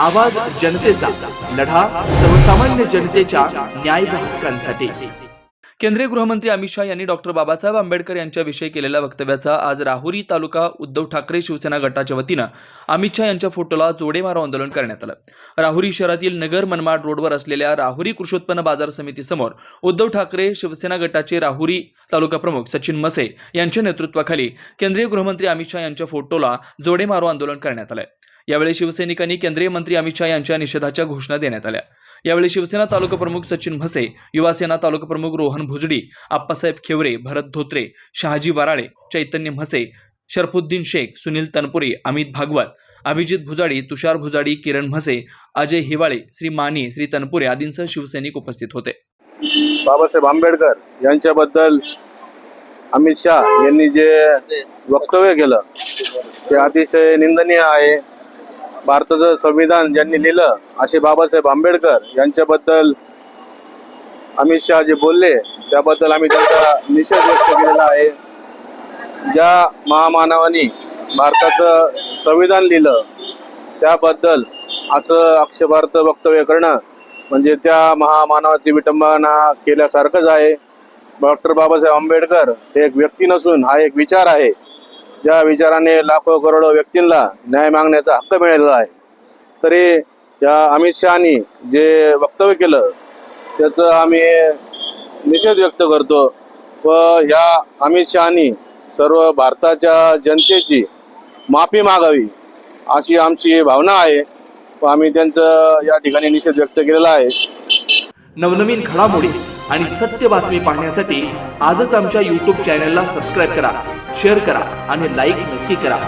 आवाज जनतेचा लढा सर्वसामान्य जनतेच्या न्याय हक्कांसाठी. केंद्रीय गृहमंत्री अमित शहा यांनी डॉक्टर बाबासाहेब आंबेडकर यांच्याविषयी केलेल्या वक्तव्याचा आज राहुरी तालुका उद्धव ठाकरे शिवसेना गटाच्या वतीनं अमित शहा यांच्या फोटोला जोडेमारो आंदोलन करण्यात आलं. राहुरी शहरातील नगर मनमाड रोडवर असलेल्या राहुरी कृषोत्पन्न बाजार समितीसमोर उद्धव ठाकरे शिवसेना गटाचे राहुरी तालुका प्रमुख सचिन मसे यांच्या नेतृत्वाखाली केंद्रीय गृहमंत्री अमित शहा यांच्या फोटोला जोडेमारो आंदोलन करण्यात आलं यावेळी शिवसैनिकांनी केंद्रीय मंत्री अमित शहा यांच्या निषेधाच्या घोषणा देण्यात आल्या. यावेळी शिवसेना तालुका प्रमुख सचिन म्हसे युवासेना तालुका प्रमुख रोहन भुजडी आप्पासाहेब खेवरे भरत धोत्रे शहाजी वराळे चैतन्य म्हसे शरफुद्दीन शेख सुनील तनपुरे अमित भागवत अभिजित भुजाडी तुषार भुजाडी किरण म्हसे अजय हिवाळे श्री माने श्री तनपुरे आदींसह शिवसैनिक उपस्थित होते. बाबासाहेब आंबेडकर यांच्याबद्दल अमित शहा यांनी जे वक्तव्य केलं ते अतिशय निंदनीय आहे. भारताचं संविधान ज्यांनी लिहिलं असे बाबासाहेब आंबेडकर यांच्याबद्दल अमित शहा जे बोलले त्याबद्दल आम्ही त्यांचा निषेध व्यक्त केलेला आहे. ज्या महामानवानी भारताचं संविधान लिहिलं त्याबद्दल असं आक्षेपार्थ वक्तव्य करणं म्हणजे त्या महामानवाची विटंबना केल्यासारखंच आहे. डॉक्टर बाबासाहेब आंबेडकर हे एक व्यक्ती नसून हा एक विचार आहे. ज्या विचाराने लाखो करोडो व्यक्तींना न्याय मागण्याचा हक्क मिळालेला आहे तरी या अमित शहानी जे वक्तव्य केलं त्याचं आम्ही निषेध व्यक्त करतो व ह्या अमित शहानी सर्व भारताच्या जनतेची माफी मागावी अशी आमची भावना आहे व आम्ही त्यांचं या ठिकाणी निषेध व्यक्त केलेला आहे. नवनवीन घडामोडी आणि सत्य बातमी पाहण्यासाठी आजच आमच्या यूट्यूब चॅनलला सबस्क्राईब करा. शेअर करा आणि लाईक नक्की करा.